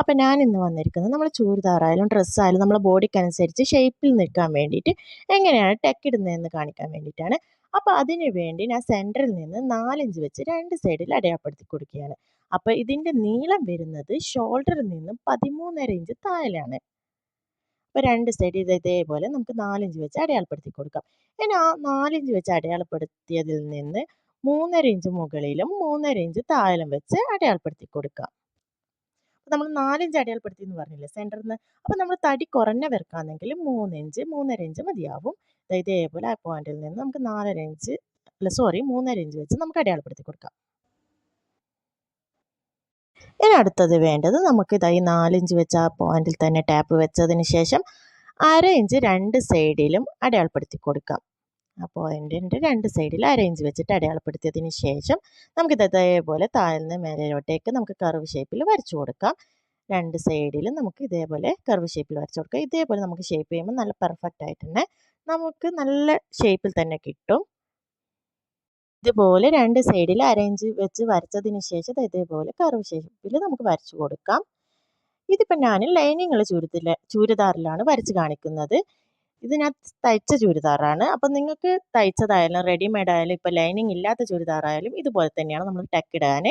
അപ്പോൾ ഞാൻ ഇന്ന് വന്നിരിക്കുന്നത് നമ്മൾ ചൂരിദാറായാലും ഡ്രസ്സായാലും നമ്മളെ ബോഡിക്കനുസരിച്ച് ഷേപ്പിൽ നിൽക്കാൻ വേണ്ടിയിട്ട് എങ്ങനെയാണ് ടെക്ക് ഇടുന്നതെന്ന് കാണിക്കാൻ വേണ്ടിയിട്ടാണ്. അപ്പോൾ അതിന് വേണ്ടി ഞാൻ സെന്ററിൽ നിന്ന് നാലിഞ്ച് വെച്ച് രണ്ട് സൈഡിൽ അടയാളപ്പെടുത്തി കൊടുക്കുകയാണ്. അപ്പോൾ ഇതിന്റെ നീളം വരുന്നത് ഷോൾഡറിൽ നിന്നും പതിമൂന്നര ഇഞ്ച് താഴെയാണ്. അപ്പോൾ രണ്ട് സൈഡ് ഇത് ഇതേപോലെ നമുക്ക് നാലിഞ്ച് വെച്ച് അടയാളപ്പെടുത്തി കൊടുക്കാം. ഇനി ആ നാലിഞ്ച് വെച്ച് അടയാളപ്പെടുത്തിയതിൽ നിന്ന് മൂന്നര ഇഞ്ച് മുകളിലും മൂന്നര ഇഞ്ച് താഴെയും വെച്ച് അടയാളപ്പെടുത്തി കൊടുക്കാം. നമ്മൾ നാലിഞ്ച് അടയാളപ്പെടുത്തി എന്ന് പറഞ്ഞില്ലേ സെന്ററിൽ നിന്ന് അപ്പോൾ നമ്മൾ തടി കുറഞ്ഞവർക്കാണെങ്കിൽ മൂന്ന് ഇഞ്ച് മൂന്നര ഇഞ്ച് മതിയാവും ഇതേപോലെ ആ പോയിന്റിൽ നിന്ന് നമുക്ക് നാലര ഇഞ്ച് അല്ല സോറി മൂന്നര ഇഞ്ച് വെച്ച് നമുക്ക് അടയാളപ്പെടുത്തി കൊടുക്കാം. ഇനി അടുത്തത് വേണ്ടത് നമുക്ക് ഇതായി നാലിഞ്ച് വെച്ച് ആ പോയിന്റിൽ തന്നെ ടാപ്പ് വെച്ചതിന് ശേഷം അര ഇഞ്ച് രണ്ട് സൈഡിലും അടയാളപ്പെടുത്തി കൊടുക്കാം. ആ പോയിന്റിന്റെ രണ്ട് സൈഡിൽ അര ഇഞ്ച് വെച്ചിട്ട് അടയാളപ്പെടുത്തിയതിന് ശേഷം നമുക്ക് ഇതേപോലെ താഴ്ന്ന് മേലോട്ടേക്ക് നമുക്ക് കർവ് ഷേപ്പിൽ വരച്ചു കൊടുക്കാം. രണ്ട് സൈഡിലും നമുക്ക് ഇതേപോലെ കർവ് ഷേപ്പിൽ വരച്ചു കൊടുക്കാം. ഇതേപോലെ നമുക്ക് ഷേപ്പ് ചെയ്യുമ്പോൾ നല്ല പെർഫെക്റ്റ് ആയിട്ട് തന്നെ നമുക്ക് നല്ല ഷേപ്പിൽ തന്നെ കിട്ടും. ഇതുപോലെ രണ്ട് സൈഡിൽ അരയിഞ്ച് വെച്ച് വരച്ചതിന് ശേഷം ഇതേപോലെ കർവ് ഷേപ്പിൽ നമുക്ക് വരച്ചു കൊടുക്കാം. ഇതിപ്പോൾ ഞാൻ ലൈനിങ്ങൾ ചുരിദില ചുരിദാറിലാണ് വരച്ച് കാണിക്കുന്നത്. ഇത് ഞാൻ തയ്ച്ച ചുരിദാറാണ്. അപ്പം നിങ്ങൾക്ക് തയ്ച്ചതായാലും റെഡിമെയ്ഡ് ആയാലും ഇപ്പോൾ ലൈനിങ് ഇല്ലാത്ത ചുരിദാറായാലും ഇതുപോലെ തന്നെയാണ് നമ്മൾ ടക്ക് ഇടാൻ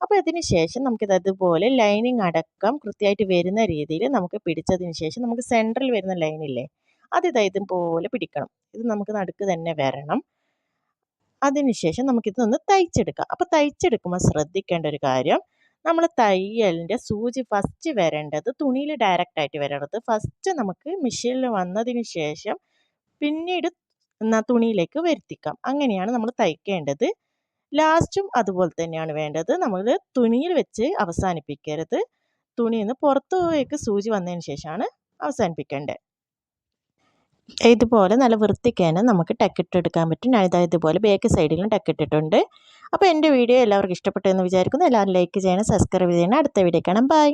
അപ്പോൾ ഇതിന് ശേഷം നമുക്കിത് അതുപോലെ ലൈനിങ് അടക്കം കൃത്യമായിട്ട് വരുന്ന രീതിയിൽ നമുക്ക് പിടിച്ചതിന് ശേഷം നമുക്ക് സെന്ററിൽ വരുന്ന ലൈനില്ലേ അത് ഇതാ ഇതുപോലെ പിടിക്കണം. ഇത് നമുക്ക് നടുക്ക് തന്നെ വരണം. അതിനുശേഷം നമുക്കിതൊന്ന് തയ്ച്ചെടുക്കാം. അപ്പോൾ തയ്ച്ചെടുക്കുമ്പോൾ ശ്രദ്ധിക്കേണ്ട ഒരു കാര്യം നമ്മൾ തയ്യലിന്റെ സൂചി ഫസ്റ്റ് വരേണ്ടത് തുണിയിൽ ഡയറക്റ്റ് ആയിട്ട് വരേണ്ടത്. ഫസ്റ്റ് നമുക്ക് മെഷീനിൽ വന്നതിന് ശേഷം പിന്നീട് തുണിയിലേക്ക് വരുത്തിക്കാം. അങ്ങനെയാണ് നമ്മൾ തയ്ക്കേണ്ടത്. ലാസ്റ്റും അതുപോലെ തന്നെയാണ് വേണ്ടത്. നമ്മൾ തുണിയിൽ വെച്ച് അവസാനിപ്പിക്കരുത്. തുണിയിൽ നിന്ന് പുറത്തേക്ക് സൂചി വന്നതിന് ശേഷമാണ് അവസാനിപ്പിക്കേണ്ടത്. ഇതുപോലെ നല്ല വൃത്തിക്ക് തന്നെ നമുക്ക് ടെക്കിട്ടെടുക്കാൻ പറ്റും. ഞാനിതാ ഇതുപോലെ ബാക്ക് സൈഡിലും ടക്കിട്ടിട്ടുണ്ട് അപ്പോൾ എന്റെ വീഡിയോ എല്ലാവർക്കും ഇഷ്ടപ്പെട്ടു എന്ന് വിചാരിക്കുന്നു. എല്ലാവരും ലൈക്ക് ചെയ്യണം സബ്സ്ക്രൈബ് ചെയ്യണം. അടുത്ത വീഡിയോ കാണാം. ബൈ